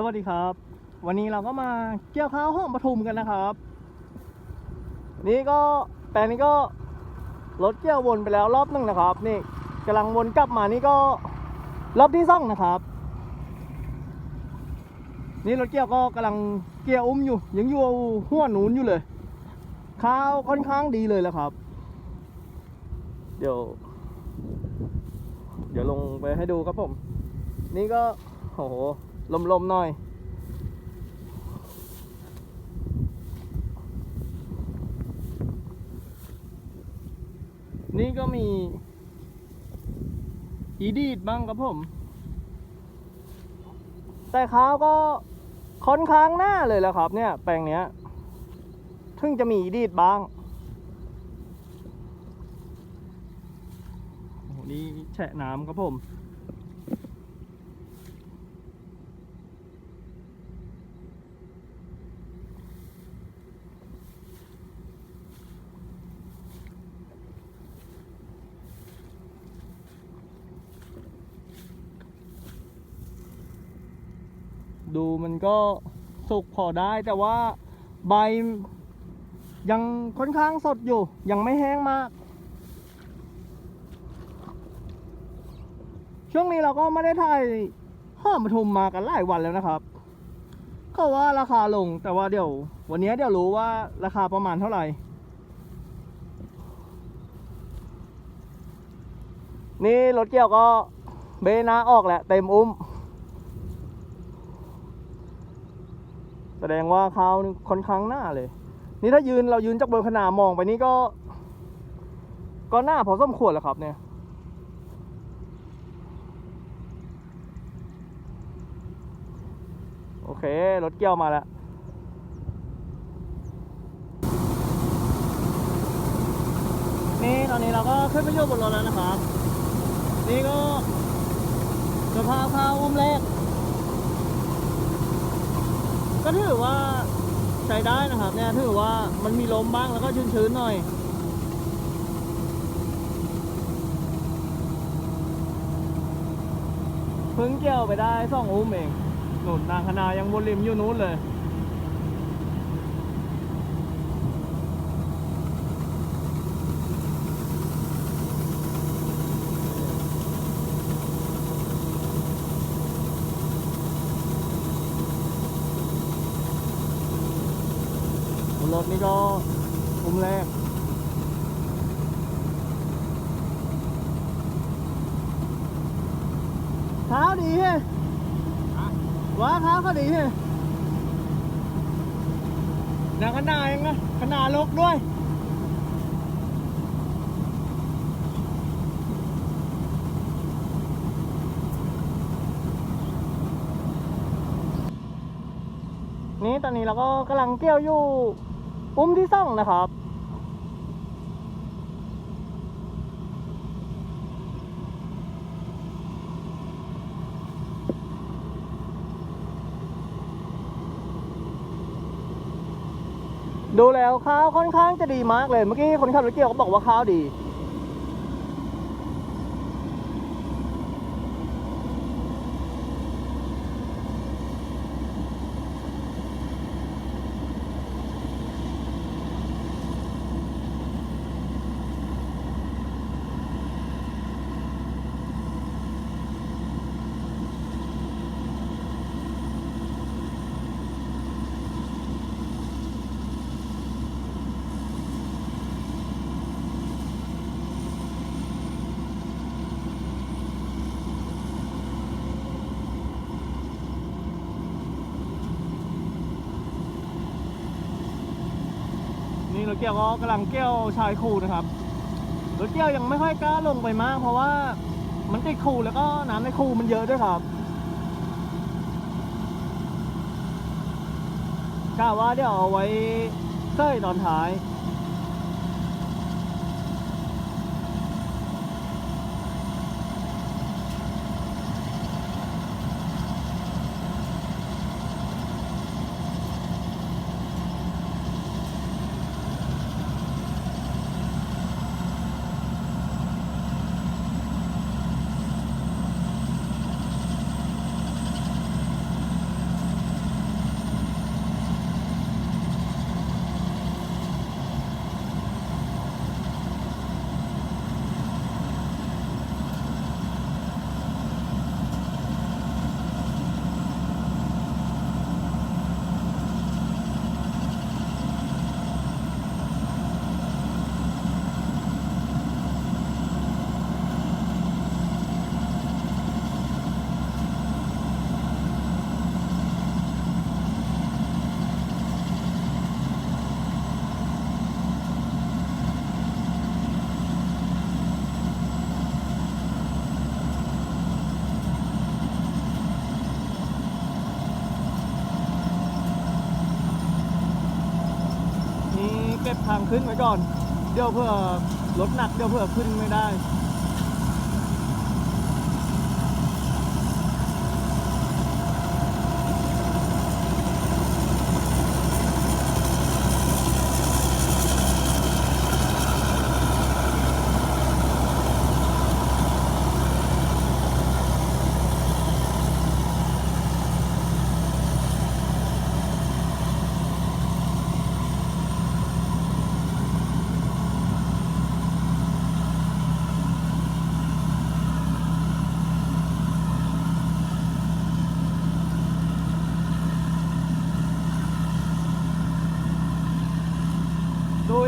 สวัสดีครับ วันนี้เราก็มาเกี่ยวข้าวห้องปทุมกันนะครับ นี่ก็แปลงนี้ก็รถเกี่ยววนไปแล้วรอบนึงนะครับ นี่กำลังวนกลับมานี่ก็รอบที่สองนะครับ นี่รถเกี่ยวก็กำลังเกี่ยวอุ้มอยู่ ยังอยู่หัวหนูนอยู่เลย ข้าวค่อนข้างดีเลยแหละครับ เดี๋ยว เดี๋ยวลงไปให้ดูครับผม นี่ก็โอ้โห ลมๆหน่อย นี่ก็มีอีดีดบ้างครับผม แต่ขาก็ค่อนข้างหน้าเลยแหละครับเนี่ย แปลงเนี้ยถึงจะมีอีดีดบ้างนี่แฉะน้ำครับผม ดูมันก็สุกพอได้แต่ว่าใบยังค่อนข้างสดอยู่ ยังไม่แห้งมาก ช่วงนี้เราก็ไม่ได้ถ่ายห้อมปทุมมากันหลายวันแล้วนะครับก็ว่าราคาลงแต่ว่าเดี๋ยว วันนี้เดี๋ยวรู้ว่าราคาประมาณเท่าไหร่ นี่รถเกี่ยวก็เบหนาออกแหละเต็มอุ้ม แส ดงว่าข้าวนี่ค่อนข้างหน้าเลย นี่ถ้ายืนเรายืนจากบนขนามองไปนี่ก็ ก็หน้าพอสมควรแล้วครับเนี่ยโอเค รถเกี่ยวมาแล้วนี่ตอนนี้เราก็ขึ้นไปยู่บนรถแล้วนะครับ นี่ก็สภาพข้าวอุ้มแรก ก็ถือว่าใช้ได้นะครับ เนี่ยถือว่ามันมีลมบ้างแล้วก็ชื้นๆหน่อย เพิ่งเกี่ยวไปได้สองอุ้มเองหนุนนางคณายังบนริมอยู่นู้นเลย บ นี่ก็อุ้มแรกเท้าดีเฮ้ว้าเท้าเขาดีเฮ้ยนางขนาดยังไงขนาดลกด้วยนี่ตอนนี้เราก็กำลังเกี่ยวอยู่ อุ้มที่ซ่องนะครับ ดูแล้วข้าวค่อนข้างจะดีมากเลย เมื่อกี้คนขับรถเกี่ยวเขาบอกว่าข้าวดี รถเกี่ยวก็กำลังเกี่ยวชายคูนะครับรถเกี่ยวยังไม่ค่อยกล้าลงไปมาก เพราะว่ามันติดคูแล้วก็น้ำในคูมันเยอะด้วยครับกะว่าเดี๋ยวเอาไว้เซ้ยตอนท้าย น ทาง ขึ้นไว้ก่อน เดี๋ยวเพื่อรถหนักเดี๋ยวเพื่อขึ้นไม่ได้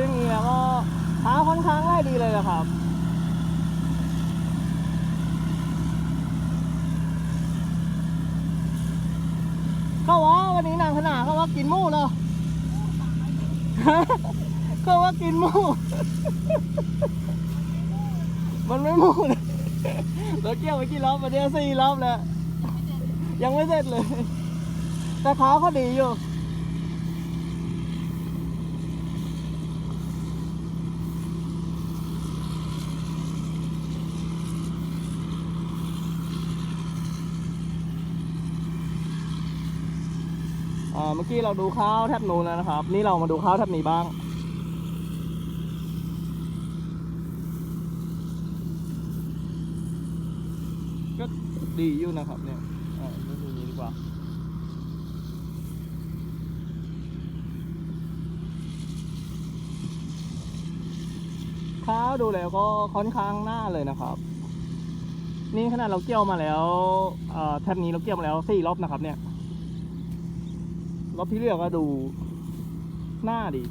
อย่างนี้แล้วก็เท้าค่อนข้างง่ายดีเลย นะครับ เขาว่าวันนี้นางขนาดเขาว่ากินหมูเหรอเขาว่ากินหมูมันไม่หมูนะเราเกี่ยวไปกี่รอบมาเดียวสี่รอบแล้ว ยังไม่เสร็จเลย แต่เท้าเขาดีอยู่ อ่าเมื่อกี้เราดูข้าวแทบนูนแล้วนะครับ นี่เรามาดูข้าวแทบนี้บ้าง ก็ดีอยู่นะครับเนี่ยอ่าดูนี้ดีกว่าข้าวดูแล้วก็ค่อนข้างหน้าเลยนะครับ นี่ขนาดเราเกี่ยวมาแล้วแทบนี้เราเกี่ยวมาแล้วสี่รอบนะครับเนี่ย รอบที่เลือกก็ดูหน้าดี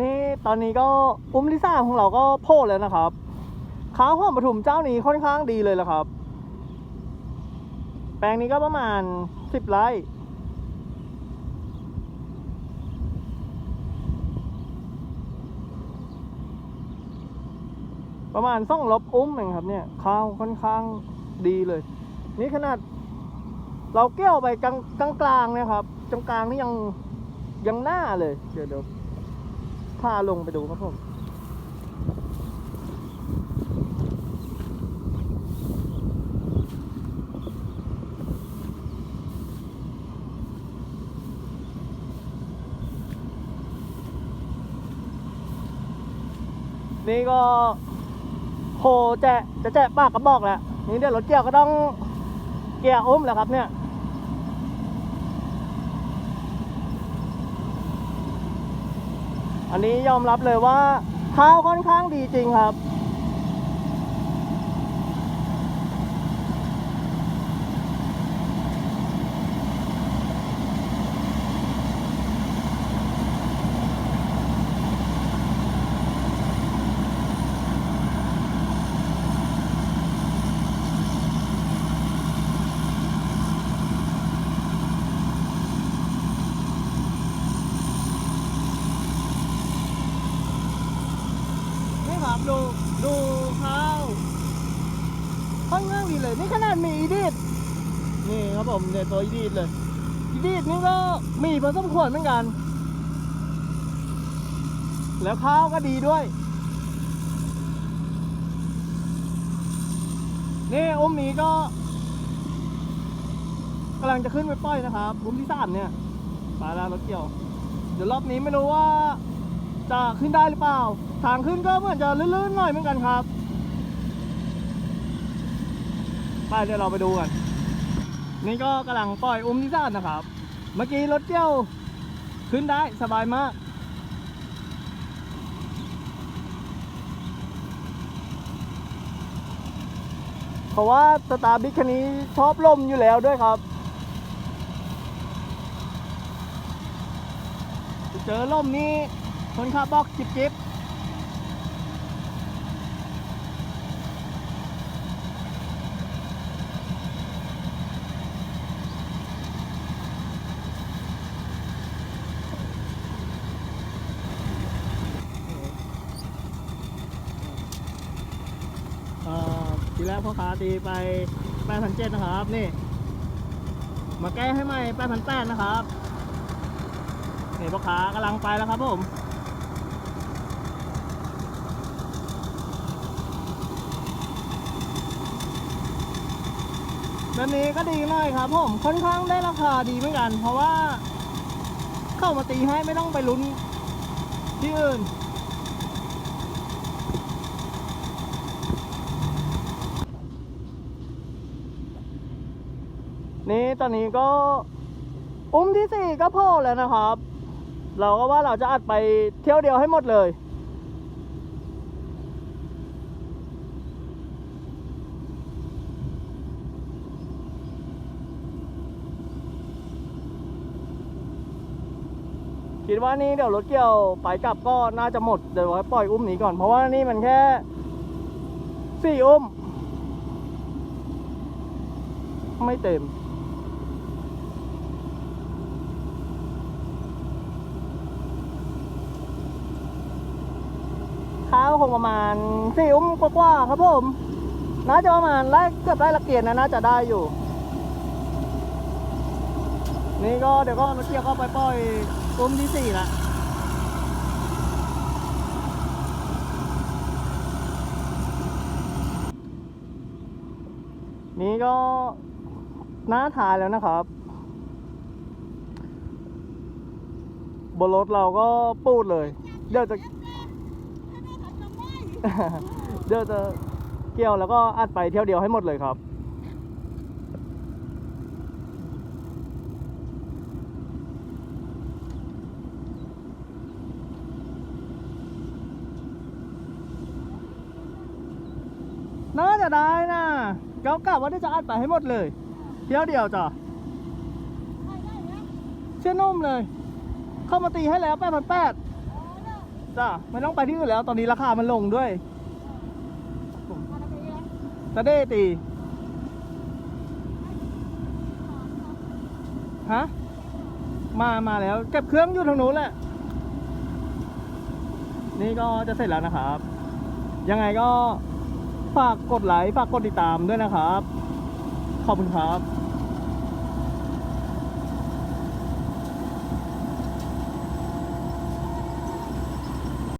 นี่ตอนนี้ก็อุ้มลิซ่าของเราก็โพ่แล้วนะครับขาวหอมปทุมเจ้านี้ค่อนข้างดีเลยละครับ แปลงนี้ก็ประมาณสิบไร่ ประมาณสองลบอุ้มเองครับเนี่ยข้าวค่อนข้างดีเลย นี่ขนาด เราเกี่ยวไปกลางกลางกลางๆเนะครับตรงกลางนี่ยังยังหน้าเลย เดี๋ยวเดี๋ยวพาลงไปดูครับผมนี่ก็ โหแจะจะแจะปากก็บอกแหละนี่เดี๋ยวรถเกี่ยวก็ต้องเกียร์อุ้มแหละครับเนี่ยอันนี้ยอมรับเลยว่าข้าวค่อนข้างดีจริงครับ นี่ครับดูดูข้าวค่อนข้างดีเลย นี่ขนา ดีดนี่ครับผมเนี่ยตัวอีดีดเลยอีดีดนี่ก็มีพอสมควรเหมือนกัน แล้วข้าวก็ดีด้วยนี่อุ้มนี้ก็กำลังจะขึ้นไปปล่อยนะครับอุ้มที่สามเนี่ยปลาแล้วรถเกี่ยว เดี๋ยวรอบนี้ไม่รู้ว่าจะขึ้นได้หรือเปล่า ทางขึ้นก็เหมือนจะลื่นๆหน่อยเหมือนกันครับ ไปเดี๋ยวเราไปดูกัน นี่ก็กำลังปล่อยอุ้มที่ซ่านนะครับ เมื่อกี้รถเที่ยวขึ้นได้สบายมาก เพราะว่าสตาร์บิ๊กคันนี้ชอบลมอยู่แล้วด้วยครับ เจอลมนี้คนขับบอกจิบจิบอ่าที แรกพ่อค้าตีไปพันเจ็ดนะครับนี่ มาแก้ให้ใหม่แปดพันแปดนะครับนี่พ่อค้ากำลังไปแล้วครับผมแบบนี้ก็ดีมากครับผมค่อนข้างได้ราคาดีเหมือนกัน เพราะว่า เข้ามาตีให้ไม่ต้องไปลุ้นที่อื่น นี่ ตอนนี้ก็อุ้มที่สี่ก็พอแล้วนะครับ เราก็ว่าเราจะอัดไปเที่ยวเดียวให้หมดเลย คิดว่านี่เดี๋ยวรถเกี่ยวไปกลับก็น่าจะหมดเดี๋ยวไว้ปล่อยอุ้มนี้ก่อนเพราะว่านี่มันแค่สี่อุ้ม ไม่เต็ม ข้าคงประมาณสี่อุ้มกว่าๆครับผมน่าจะประมาณไล่เกือบไล่ละเกียดนะน่าจะได้อยู่ นี่ก็เดี๋ยวก็รถเกี่ยวก็ไปปล่อยอุ้มที่สี่ละนี่ก็น่าทายแล้วนะครับบนรถเราก็ปูดเลย เดี๋ยวจะ เดี๋ยวจะเกี่ยวแล้วก็อัดไปเที่ยวเดียวให้หมดเลยครับ น่าจะได้นะเกากะว่าจะอัดไปให้หมดเลย เที่ยวเดียวจ้ะเชื่อนุ่มเลย เข้ามาตีให้แล้วแปดพันแปด จ้ะไม่ต้องไปที่อื่นแล้ว ตอนนี้ราคามันลงด้วยจะได้ตีฮะมามาแล้วเก็บเครื่องอยู่ทางนู้นแหละ นี่ก็จะเสร็จแล้วนะครับ ยังไงก็ฝากกดไลค์ฝากกดติดตามด้วยนะครับ ขอบคุณครับ